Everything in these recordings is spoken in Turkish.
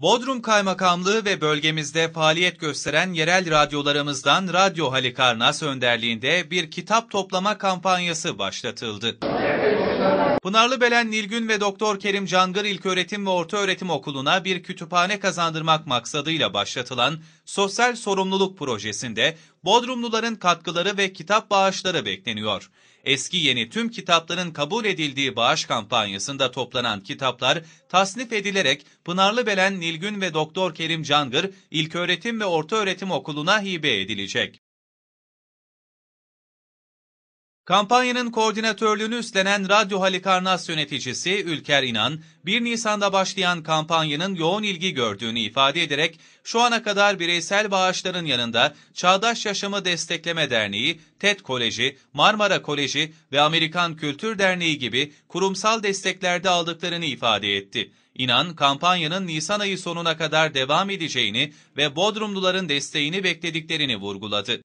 Bodrum Kaymakamlığı ve bölgemizde faaliyet gösteren yerel radyolarımızdan Radyo Halikarnas önderliğinde bir kitap toplama kampanyası başlatıldı. Pınarlıbelen Nilgün ve Doktor Kerim Cangır İlköğretim ve Ortaöğretim Okulu'na bir kütüphane kazandırmak maksadıyla başlatılan sosyal sorumluluk projesinde Bodrumluların katkıları ve kitap bağışları bekleniyor. Eski yeni tüm kitapların kabul edildiği bağış kampanyasında toplanan kitaplar tasnif edilerek Pınarlıbelen Nilgün ve Doktor Kerim Cangır İlköğretim ve Ortaöğretim Okulu'na hibe edilecek. Kampanyanın koordinatörlüğünü üstlenen Radyo Halikarnas yöneticisi Ülker İnan, 1 Nisan'da başlayan kampanyanın yoğun ilgi gördüğünü ifade ederek şu ana kadar bireysel bağışların yanında Çağdaş Yaşamı Destekleme Derneği, TED Koleji, Marmara Koleji ve Amerikan Kültür Derneği gibi kurumsal desteklerde aldıklarını ifade etti. İnan, kampanyanın Nisan ayı sonuna kadar devam edeceğini ve Bodrumluların desteğini beklediklerini vurguladı.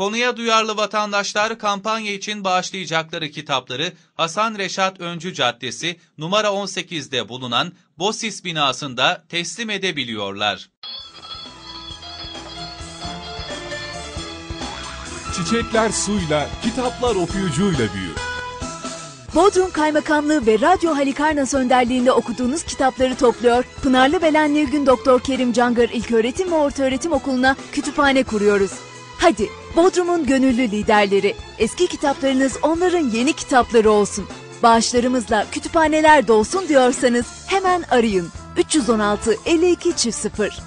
Konuya duyarlı vatandaşlar kampanya için bağışlayacakları kitapları Hasan Reşat Öncü Caddesi numara 18'de bulunan BOSİS binasında teslim edebiliyorlar. Çiçekler suyla, kitaplar okuyucuyla büyür. Bodrum Kaymakamlığı ve Radyo Halikarnas önderliğinde okuduğunuz kitapları topluyor. Pınarlı Belen Nilgün Doktor Kerim Cangır İlköğretim ve Ortaöğretim Okulu'na kütüphane kuruyoruz. Hadi Bodrum'un gönüllü liderleri. Eski kitaplarınız onların yeni kitapları olsun. Bağışlarımızla kütüphaneler dolsun diyorsanız hemen arayın. 316 52 0